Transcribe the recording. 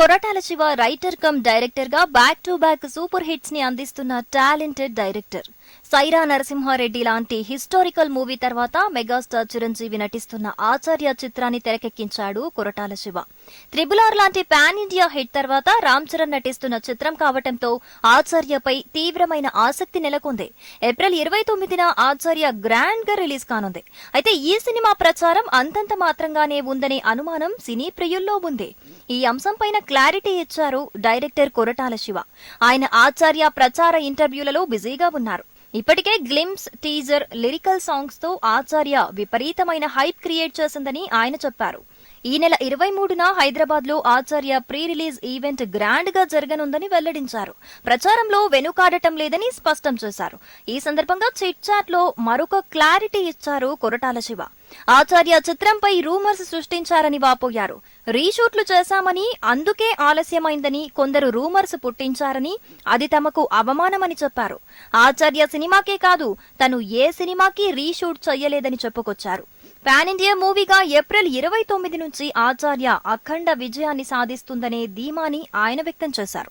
Koratala Siva writer cum డైరెక్టర్గా back to back super హిట్స్ని అందిస్తున్న టాలెంటెడ్ డైరెక్టర్ సైరా నరసింహారెడ్డి లాంటి హిస్టారికల్ మూవీ తర్వాత మెగాస్టార్ చిరంజీవి నటిస్తున్న ఆచార్య చిత్రాన్ని తెరకెక్కించాడు కొరటాల శివ. త్రిబుల్ ఆర్ లాంటి పాన్ ఇండియా హిట్ తర్వాత రామ్ చరణ్ నటిస్తున్న చిత్రం కావటంతో ఆచార్యపై తీవ్రమైన ఆసక్తి నెలకొంది. ఏప్రిల్ ఇరవై తొమ్మిదిన ఆచార్య గ్రాండ్గా రిలీజ్ కానుంది. అయితే ఈ సినిమా ప్రచారం అంతంత మాత్రంగానే ఉందనే అనుమానం సినీ ప్రియుల్లో ఉంది. ఈ అంశంపైన క్లారిటీ ఇచ్చారు డైరెక్టర్ కొరటాల శివ. ఆయన ఆచార్య ప్రచార ఇంటర్వ్యూలలో బిజీగా ఉన్నారు. ఇప్పటికే గ్లిమ్స్ టీజర్ లిరికల్ సాంగ్స్తో ఆచార్య విపరీతమైన హైప్ క్రియేట్ చేసిందని ఆయన చెప్పారు. ఈ నెల ఇరవై మూడున హైదరాబాద్లో ఆచార్య ప్రీ రిలీజ్ ఈవెంట్ గ్రాండ్గా జరగనుందని వెల్లడించారు. ప్రచారంలో వెనుకాడటం లేదని స్పష్టం చేశారు. ఈ సందర్భంగా చిట్ చాట్లో మరొక క్లారిటీ ఇచ్చారు కొరటాల శివ. ఆచార్య చిత్రంపై రూమర్స్ సృష్టించారని వాపోయారు. రీషూట్లు చేశామని అందుకే ఆలస్యమైందని కొందరు రూమర్స్ పుట్టించారని అది తమకు అవమానమని చెప్పారు. ఆచార్య సినిమాకే కాదు తను ఏ సినిమాకి రీషూట్ చెయ్యలేదని చెప్పుకొచ్చారు. పాన్ ఇండియా మూవీగా ఏప్రిల్ ఇరవై తొమ్మిది నుంచి ఆచార్య అఖండ విజయాన్ని సాధిస్తుందనే ధీమాని ఆయన వ్యక్తం చేశారు.